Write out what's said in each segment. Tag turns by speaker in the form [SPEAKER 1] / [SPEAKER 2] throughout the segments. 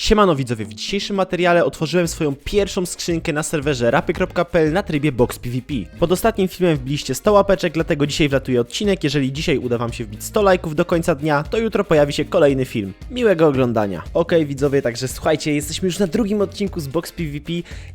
[SPEAKER 1] Siemano widzowie, w dzisiejszym materiale otworzyłem swoją pierwszą skrzynkę na serwerze rapy.pl na trybie Box PvP. Pod ostatnim filmem wbiliście 100 łapeczek, dlatego dzisiaj wlatuje odcinek. Jeżeli dzisiaj uda wam się wbić 100 lajków do końca dnia, to jutro pojawi się kolejny film. Miłego oglądania. Okej widzowie, także słuchajcie, jesteśmy już na drugim odcinku z Box PvP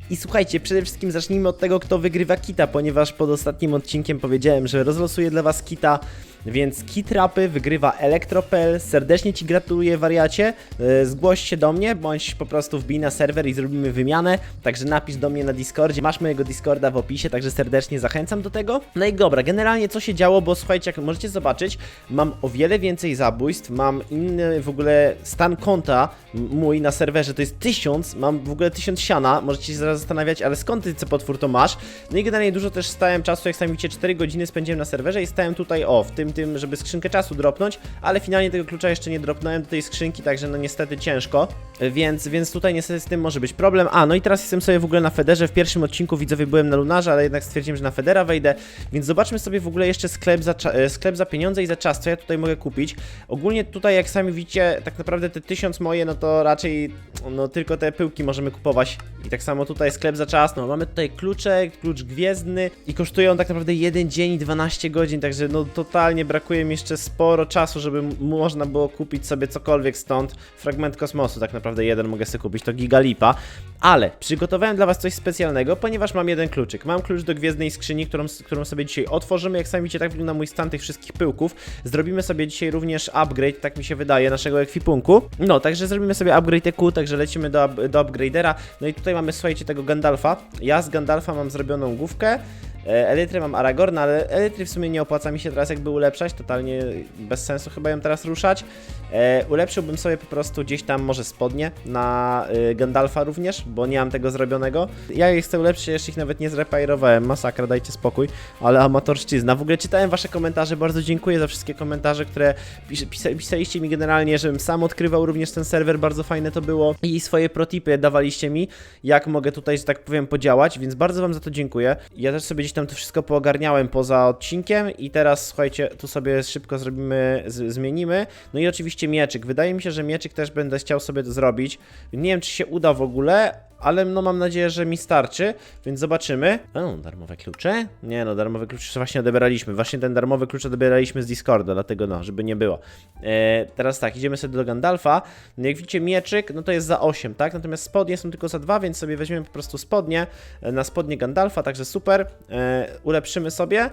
[SPEAKER 1] i słuchajcie, przede wszystkim zacznijmy od tego, kto wygrywa kita, ponieważ pod ostatnim odcinkiem powiedziałem, że rozlosuję dla was kita. Więc kit rapy wygrywa Elektropel. Serdecznie Ci gratuluję, wariacie. E, Zgłoś się do mnie, bądź po prostu wbij na serwer i zrobimy wymianę. Także napisz do mnie na Discordzie. Masz mojego Discorda w opisie, także serdecznie zachęcam do tego. No i dobra, generalnie co się działo, bo słuchajcie, jak możecie zobaczyć, mam o wiele więcej zabójstw, mam inny w ogóle stan konta mój na serwerze, to jest 1000, mam w ogóle 1000 siana. Możecie się zaraz zastanawiać, ale skąd ty co potwór to masz? No i generalnie dużo też stałem czasu, jak sami widzicie, 4 godziny spędziłem na serwerze i stałem tutaj, o, w tym, tym, żeby skrzynkę czasu dropnąć, ale finalnie tego klucza jeszcze nie dropnąłem do tej skrzynki, także no niestety ciężko, więc, więc tutaj niestety z tym może być problem. A, no i teraz jestem sobie w ogóle na Federze, w pierwszym odcinku widzowie byłem na Lunarze, ale jednak stwierdziłem, że na Federa wejdę, więc zobaczmy sobie w ogóle jeszcze sklep za, e, sklep za pieniądze i za czas, co ja tutaj mogę kupić. Ogólnie tutaj, jak sami widzicie, tak naprawdę te 1000 moje, no to raczej, no tylko te pyłki możemy kupować. I tak samo tutaj sklep za czas, no mamy tutaj kluczek, klucz gwiezdny i kosztują tak naprawdę 1 dzień i 12 godzin, także no totalnie brakuje mi jeszcze sporo czasu, żeby można było kupić sobie cokolwiek stąd. Fragment kosmosu tak naprawdę jeden mogę sobie kupić, to gigalipa. Ale przygotowałem dla was coś specjalnego, ponieważ mam jeden kluczyk. Mam klucz do gwiezdnej skrzyni, którą, którą sobie dzisiaj otworzymy. Jak sami widzicie, tak wygląda mój stan tych wszystkich pyłków. Zrobimy sobie dzisiaj również upgrade, tak mi się wydaje, naszego ekwipunku. No, także zrobimy sobie upgrade EQ, także lecimy do, do upgradera. No i tutaj mamy, słuchajcie, tego Gandalfa. Ja z Gandalfa mam zrobioną główkę. E, Elytry mam Aragorna, ale Elytry w sumie nie opłaca mi się teraz jakby ulepszać, totalnie bez sensu chyba ją teraz ruszać. E, ulepszyłbym sobie po prostu gdzieś tam może spodnie na e, Gandalfa również, bo nie mam tego zrobionego. Ja je chcę ulepszyć, jeszcze ich nawet nie zrepairowałem, masakra, dajcie spokój, ale amatorszczyzna. W ogóle czytałem wasze komentarze, bardzo dziękuję za wszystkie komentarze, które pis pisa pisaliście mi generalnie, żebym sam odkrywał również ten serwer, bardzo fajne to było i swoje protipy dawaliście mi, jak mogę tutaj, że tak powiem, podziałać, więc bardzo wam za to dziękuję. Ja też sobie gdzieś tam to wszystko poogarniałem poza odcinkiem i teraz, słuchajcie, tu sobie szybko zrobimy, zmienimy. No i oczywiście mieczyk. Wydaje mi się, że mieczyk też będę chciał sobie zrobić. Nie wiem, czy się uda w ogóle, ale no mam nadzieję, że mi starczy, więc zobaczymy. O, darmowe klucze? Nie no, darmowe klucze właśnie odebraliśmy. Właśnie ten darmowy klucz odebraliśmy z Discorda, dlatego no, żeby nie było. E, teraz tak, idziemy sobie do Gandalfa. No jak widzicie, mieczyk, no to jest za 8, tak? Natomiast spodnie są tylko za 2, więc sobie weźmiemy po prostu spodnie e, na spodnie Gandalfa, także super. E, ulepszymy sobie.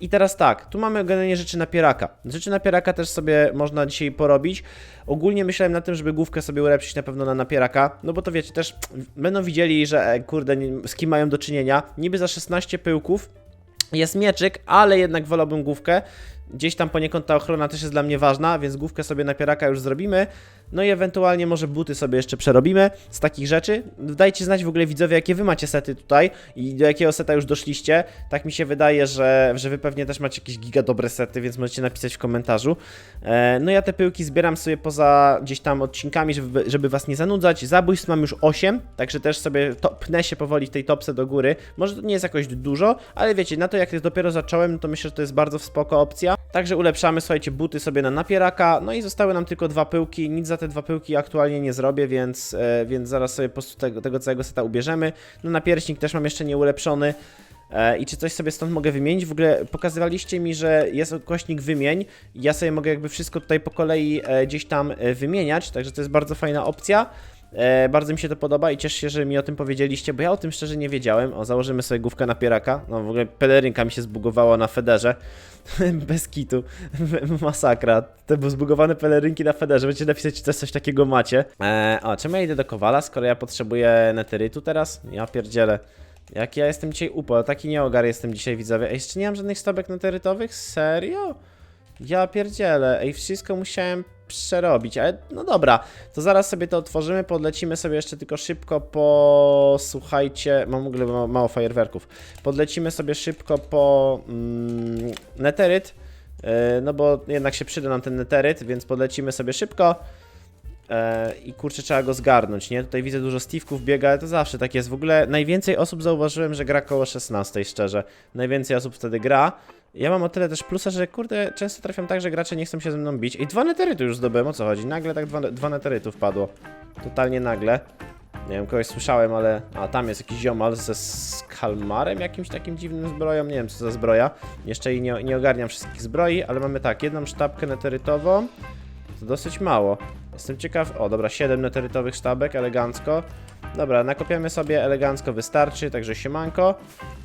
[SPEAKER 1] I teraz tak, tu mamy generalnie rzeczy napieraka. Rzeczy napieraka też sobie można dzisiaj porobić. Ogólnie myślałem na tym, żeby główkę sobie ulepszyć na pewno na napieraka, no bo to wiecie, też będą widzieli, że e, kurde, z kim mają do czynienia. Niby za 16 pyłków jest mieczyk, ale jednak wolałbym główkę. Gdzieś tam poniekąd ta ochrona też jest dla mnie ważna, więc główkę sobie napieraka już zrobimy. No i ewentualnie może buty sobie jeszcze przerobimy z takich rzeczy. Dajcie znać w ogóle widzowie, jakie wy macie sety tutaj i do jakiego seta już doszliście. Tak mi się wydaje, że, że wy pewnie też macie jakieś giga dobre sety, więc możecie napisać w komentarzu. E, no ja te pyłki zbieram sobie poza gdzieś tam odcinkami, żeby, żeby was nie zanudzać. Zabójstw mam już 8, także też sobie to, pnę się powoli w tej topce do góry. Może to nie jest jakoś dużo, ale wiecie, na to jak dopiero zacząłem, to myślę, że to jest bardzo spoko opcja. Także ulepszamy, słuchajcie, buty sobie na napieraka, no i zostały nam tylko dwa pyłki. Nic za te dwa pyłki aktualnie nie zrobię, więc, e, więc zaraz sobie po prostu tego, tego całego seta ubierzemy. No napierśnik też mam jeszcze nie ulepszony. E, I czy coś sobie stąd mogę wymienić? W ogóle pokazywaliście mi, że jest kośnik wymień. Ja sobie mogę jakby wszystko tutaj po kolei e, gdzieś tam wymieniać, także to jest bardzo fajna opcja. E, bardzo mi się to podoba i cieszę się, że mi o tym powiedzieliście, bo ja o tym szczerze nie wiedziałem. O, założymy sobie główkę na pieraka. No w ogóle pelerynka mi się zbugowała na Federze. Bez kitu. Masakra. Te zbugowane pelerynki na Federze. Będziecie napisać, czy coś takiego macie. E, o, czemu ja idę do Kowala, skoro ja potrzebuję neterytu teraz? Ja pierdzielę. Jak ja jestem dzisiaj upo, taki nieogar jestem dzisiaj, widzowie. Ej, jeszcze nie mam żadnych stopek neterytowych? Serio? Ja pierdzielę. Ej, wszystko musiałem przerobić, ale no dobra, to zaraz sobie to otworzymy, podlecimy sobie jeszcze tylko szybko po, słuchajcie, mam w ogóle ma- mało fajerwerków, podlecimy sobie szybko po mm, neteryt, yy, no bo jednak się przyda nam ten neteryt, więc podlecimy sobie szybko E, I kurczę, trzeba go zgarnąć, nie? Tutaj widzę dużo Steve'ków biega, ale to zawsze tak jest. W ogóle najwięcej osób zauważyłem, że gra koło 16, szczerze. Najwięcej osób wtedy gra. Ja mam o tyle też plusa, że kurde, często trafiam tak, że gracze nie chcą się ze mną bić. I dwa neteryty już zdobyłem, o co chodzi? Nagle tak dwa, dwa neterytu wpadło. Totalnie nagle. Nie wiem, kogoś słyszałem, ale... A, tam jest jakiś ziomal ze skalmarem, jakimś takim dziwnym zbroją. Nie wiem, co za zbroja. Jeszcze i nie, nie ogarniam wszystkich zbroi, ale mamy tak, jedną sztabkę neterytową. To dosyć mało. Jestem ciekaw... O, dobra, 7 neterytowych sztabek, elegancko. Dobra, nakopiamy sobie, elegancko wystarczy, także siemanko.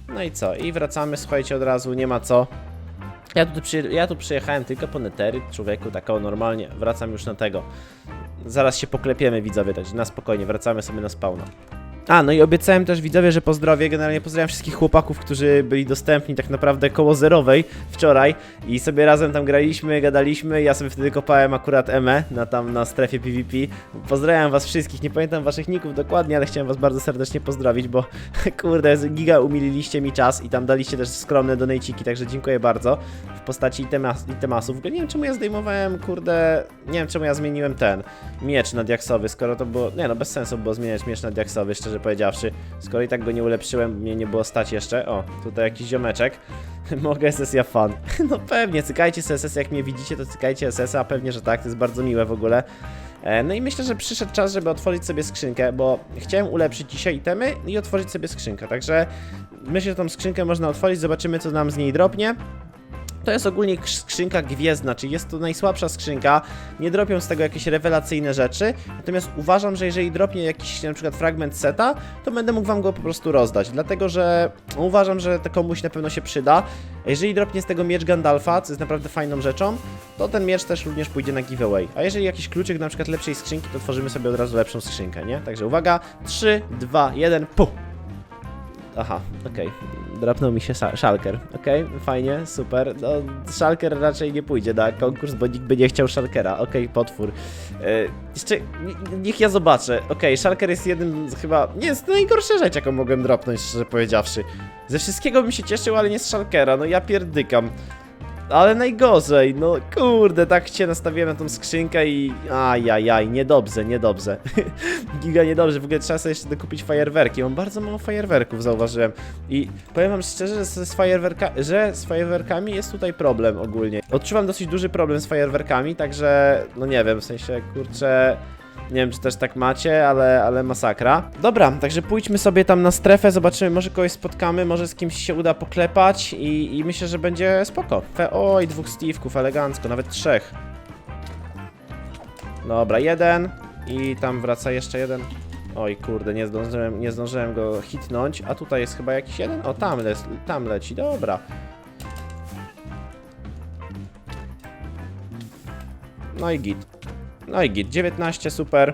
[SPEAKER 1] No i co? I wracamy, słuchajcie, od razu, nie ma co. Ja tu, przy, ja tu przyjechałem tylko po neteryt, człowieku, taką normalnie. Wracam już na tego. Zaraz się poklepiemy, widzowie, także na spokojnie, wracamy sobie na spawna. A, no i obiecałem też widzowie, że pozdrowię. Generalnie pozdrawiam wszystkich chłopaków, którzy byli dostępni tak naprawdę koło zerowej wczoraj i sobie razem tam graliśmy, gadaliśmy. Ja sobie wtedy kopałem akurat EME na tam na strefie PvP. Pozdrawiam was wszystkich, nie pamiętam waszych ników dokładnie, ale chciałem was bardzo serdecznie pozdrowić, bo kurde, giga umililiście mi czas i tam daliście też skromne donejciki, także dziękuję bardzo w postaci itemas, itemasów. W ogóle nie wiem czemu ja zdejmowałem, kurde, nie wiem czemu ja zmieniłem ten miecz na diaksowy, skoro to było, nie no, bez sensu było zmieniać miecz na diaksowy, szczerze powiedziawszy. Skoro i tak go nie ulepszyłem, mnie nie było stać jeszcze. O, tutaj jakiś ziomeczek. Mogę sesja fan. No pewnie, cykajcie SS, jak mnie widzicie, to cykajcie SS, a pewnie, że tak, to jest bardzo miłe w ogóle. E, No i myślę, że przyszedł czas, żeby otworzyć sobie skrzynkę, bo chciałem ulepszyć dzisiaj itemy i otworzyć sobie skrzynkę, także myślę, że tą skrzynkę można otworzyć, zobaczymy co nam z niej dropnie. To jest ogólnie krz- skrzynka gwiezdna, czyli jest to najsłabsza skrzynka, nie dropią z tego jakieś rewelacyjne rzeczy, natomiast uważam, że jeżeli dropnie jakiś na przykład fragment seta, to będę mógł wam go po prostu rozdać, dlatego że uważam, że to komuś na pewno się przyda. Jeżeli dropnie z tego miecz Gandalfa, co jest naprawdę fajną rzeczą, to ten miecz też również pójdzie na giveaway. A jeżeli jakiś kluczyk na przykład lepszej skrzynki, to tworzymy sobie od razu lepszą skrzynkę, nie? Także uwaga, 3, 2, 1, pu! Aha, okej. Drapnął mi się szal- szalker. Okej, fajnie, super. No, szalker raczej nie pójdzie na konkurs, bo nikt by nie chciał szalkera. Okej, potwór. E, jeszcze, ni- niech ja zobaczę. Okej, szalker jest jednym z chyba... Nie, jest to najgorsza rzecz, jaką mogłem dropnąć, szczerze powiedziawszy. Ze wszystkiego bym się cieszył, ale nie z szalkera. No ja pierdykam. Ale najgorzej, no kurde, tak cię nastawiłem na tą skrzynkę i... Ajajaj, niedobrze, niedobrze. Giga niedobrze, w ogóle trzeba sobie jeszcze dokupić fajerwerki. Mam bardzo mało fajerwerków, zauważyłem. I powiem wam szczerze, że z, fajerwerka... że z fajerwerkami jest tutaj problem ogólnie. Odczuwam dosyć duży problem z fajerwerkami, także no nie wiem, w sensie kurczę... Nie wiem, czy też tak macie, ale, ale masakra. Dobra, także pójdźmy sobie tam na strefę, zobaczymy, może kogoś spotkamy, może z kimś się uda poklepać i, i myślę, że będzie spoko. Fe, oj, dwóch Steve'ków, elegancko, nawet trzech. Dobra, jeden i tam wraca jeszcze jeden. Oj, kurde, nie zdążyłem, nie zdążyłem go hitnąć, a tutaj jest chyba jakiś jeden? O, tam, le tam leci, dobra. No i git. No i git, 19, super.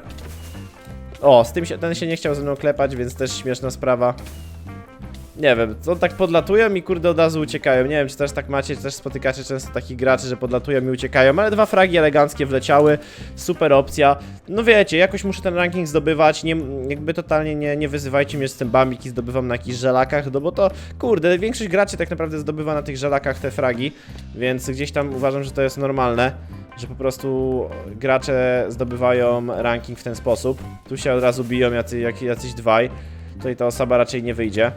[SPEAKER 1] O, z tym się, ten się nie chciał ze mną klepać, więc też śmieszna sprawa. Nie wiem, to tak podlatują i kurde od razu uciekają. Nie wiem, czy też tak macie, czy też spotykacie często takich graczy, że podlatują i uciekają, ale dwa fragi eleganckie wleciały. Super opcja. No wiecie, jakoś muszę ten ranking zdobywać. Nie, jakby totalnie nie, nie wyzywajcie mnie z tym bambik i zdobywam na jakichś żelakach, no bo to kurde, większość graczy tak naprawdę zdobywa na tych żelakach te fragi, więc gdzieś tam uważam, że to jest normalne że po prostu gracze zdobywają ranking w ten sposób. Tu się od razu biją jacy, jak, jacyś dwaj. Tutaj ta osoba raczej nie wyjdzie.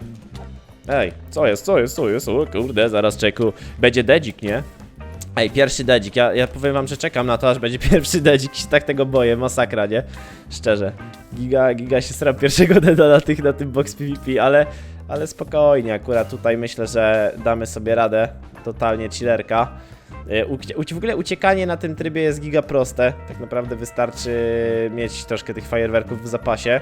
[SPEAKER 1] Ej, co jest, co jest, co jest? O kurde, zaraz czeku. Będzie dedzik, nie? Ej, pierwszy dedzik. Ja, ja powiem wam, że czekam na to, aż będzie pierwszy dedzik. Się tak tego boję, masakra, nie? Szczerze. Giga, giga się sram pierwszego deda na, tych, na tym box PvP, ale, ale spokojnie. Akurat tutaj myślę, że damy sobie radę. Totalnie chillerka. E, ucie- W ogóle uciekanie na tym trybie jest giga proste. Tak naprawdę wystarczy mieć troszkę tych fajerwerków w zapasie.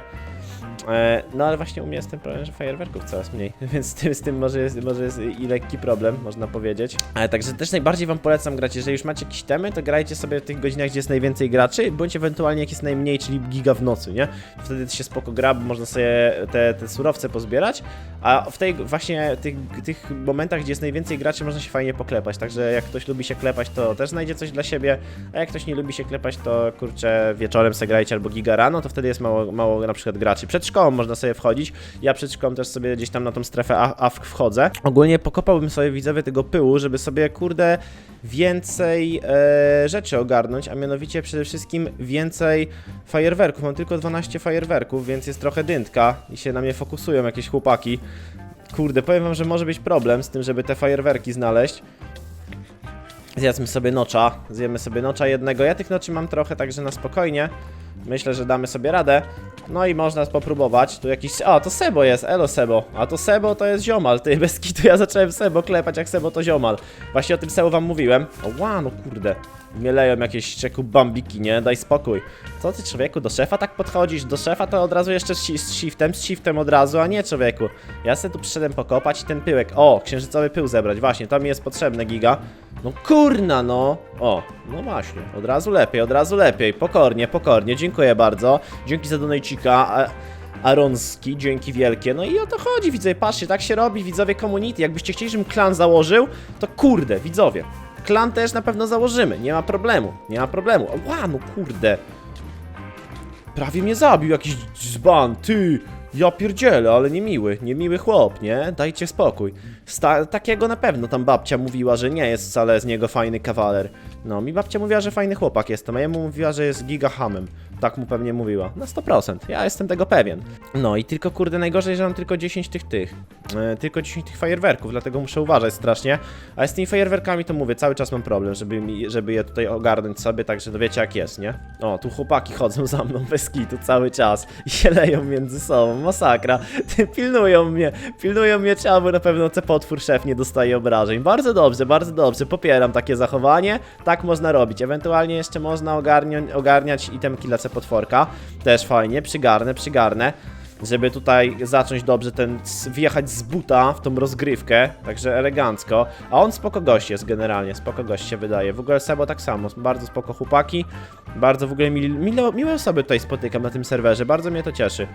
[SPEAKER 1] E, No ale właśnie u mnie jest ten problem, że fajerwerków coraz mniej, więc z tym, z tym może, jest, może jest i lekki problem, można powiedzieć. Ale także też najbardziej wam polecam grać, jeżeli już macie jakieś temy, to grajcie sobie w tych godzinach, gdzie jest najwięcej graczy, bądź ewentualnie jak jest najmniej, czyli giga w nocy, nie? Wtedy się spoko gra, bo można sobie te, te surowce pozbierać, a w tej właśnie tych, tych momentach, gdzie jest najwięcej graczy, można się fajnie poklepać, także jak ktoś lubi się klepać, to też znajdzie coś dla siebie, a jak ktoś nie lubi się klepać, to kurczę, wieczorem se grajcie albo giga rano, to wtedy jest mało, mało na przykład graczy. Przed szkołą można sobie wchodzić. Ja przed szkołą też sobie gdzieś tam na tą strefę AFK wchodzę. Ogólnie pokopałbym sobie widzowie tego pyłu, żeby sobie kurde więcej e, rzeczy ogarnąć, a mianowicie przede wszystkim więcej fajerwerków. Mam tylko 12 fajerwerków, więc jest trochę dyntka i się na mnie fokusują jakieś chłopaki. Kurde, powiem wam, że może być problem z tym, żeby te fajerwerki znaleźć. Zjedzmy sobie nocza, zjemy sobie nocza jednego. Ja tych noczy mam trochę, także na spokojnie. Myślę, że damy sobie radę. No i można popróbować. Tu jakiś. A, to Sebo jest, elo Sebo. A to Sebo to jest ziomal. Ty bez kitu ja zacząłem Sebo klepać, jak Sebo to ziomal. Właśnie o tym Sebo wam mówiłem. O, ła, no kurde. Mnie leją jakieś czeku bambiki, nie? Daj spokój. Co ty człowieku, do szefa tak podchodzisz? Do szefa to od razu jeszcze z shiftem, z shiftem od razu, a nie człowieku. Ja sobie tu przyszedłem pokopać i ten pyłek. O, księżycowy pył zebrać, właśnie, to mi jest potrzebne, giga. No kurna, no. O, no właśnie, od razu lepiej, od razu lepiej. Pokornie, pokornie, dziękuję bardzo. Dzięki za donajcika. Aronski, dzięki wielkie. No i o to chodzi, widzowie. Patrzcie, tak się robi, widzowie community. Jakbyście chcieli, żebym klan założył, to kurde, widzowie. Klan też na pewno założymy, nie ma problemu, nie ma problemu. Ła, no kurde. Prawie mnie zabił jakiś dzban, ty! Ja pierdzielę, ale niemiły, niemiły chłop, nie? Dajcie spokój. Sta takiego na pewno tam babcia mówiła, że nie jest wcale z niego fajny kawaler. No, mi babcia mówiła, że fajny chłopak jestem, a jemu mówiła, że jest gigahamem. Tak mu pewnie mówiła. Na 100%. Ja jestem tego pewien. No i tylko kurde, najgorzej, że mam tylko 10 tych tych. E, tylko 10 tych fajerwerków, dlatego muszę uważać strasznie. A z tymi fajerwerkami to mówię, cały czas mam problem, żeby, mi, żeby je tutaj ogarnąć sobie, także to wiecie jak jest, nie? O, tu chłopaki chodzą za mną bez kitu cały czas i się leją między sobą. Masakra. Pilnują mnie, pilnują mnie trzeba, bo na pewno ten potwór szef nie dostaje obrażeń. Bardzo dobrze, bardzo dobrze. Popieram takie zachowanie. Tak można robić. Ewentualnie jeszcze można ogarnia, ogarniać itemki lecę potworka. Też fajnie, przygarnę, przygarnę. Żeby tutaj zacząć dobrze ten, wjechać z buta w tą rozgrywkę, także elegancko. A on spoko gość jest generalnie, spoko gość się wydaje. W ogóle Sebo tak samo, bardzo spoko chłopaki. Bardzo w ogóle mili, milo, miłe osoby tutaj spotykam na tym serwerze, bardzo mnie to cieszy.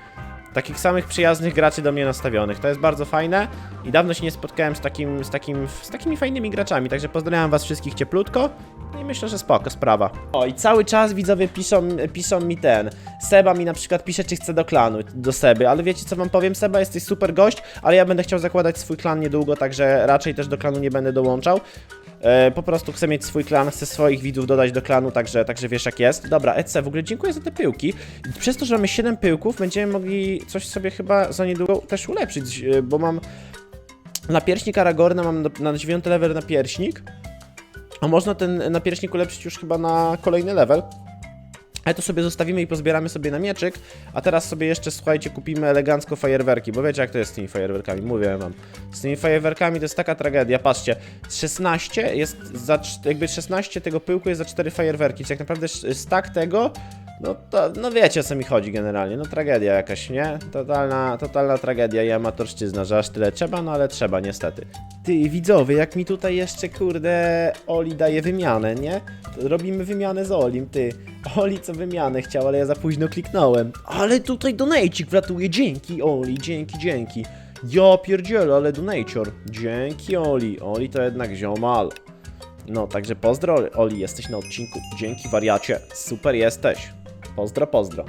[SPEAKER 1] Takich samych przyjaznych graczy do mnie nastawionych. To jest bardzo fajne i dawno się nie spotkałem z, takim, z, takim, z takimi fajnymi graczami, także pozdrawiam was wszystkich cieplutko i myślę, że spoko sprawa. O i cały czas widzowie piszą, piszą mi ten. Seba mi na przykład pisze, czy chce do klanu, do Seby, ale wiecie co wam powiem? Seba, jesteś super gość, ale ja będę chciał zakładać swój klan niedługo, także raczej też do klanu nie będę dołączał. E, po prostu chcę mieć swój klan, chcę swoich widzów dodać do klanu, także, także wiesz jak jest. Dobra, EC, w ogóle dziękuję za te pyłki. Przez to, że mamy 7 pyłków, będziemy mogli coś sobie chyba za niedługo też ulepszyć, e, bo mam napierśnik Aragorna, mam na, na 9 level napierśnik, a można ten napierśnik ulepszyć już chyba na kolejny level. Ale to sobie zostawimy i pozbieramy sobie na mieczyk, a teraz sobie jeszcze, słuchajcie, kupimy elegancko fajerwerki, bo wiecie jak to jest z tymi fajerwerkami, mówię wam. Z tymi fajerwerkami to jest taka tragedia, patrzcie, 16 jest za, jakby 16 tego pyłku jest za 4 fajerwerki, czyli tak naprawdę stack tego, no to, no wiecie o co mi chodzi generalnie, no tragedia jakaś, nie? Totalna, totalna tragedia i amatorszczyzna, że aż tyle trzeba, no ale trzeba niestety. Ty, widzowie, jak mi tutaj jeszcze, kurde, Oli daje wymianę, nie? Robimy wymianę z Olim, ty. Oli co wymianę chciał, ale ja za późno kliknąłem. Ale tutaj donajcik wlatuje, dzięki Oli, dzięki, dzięki. Ja pierdzielę, ale donacior. Dzięki Oli, Oli to jednak ziomal. No, także pozdro Oli, jesteś na odcinku. Dzięki wariacie, super jesteś. Pozdro, pozdro.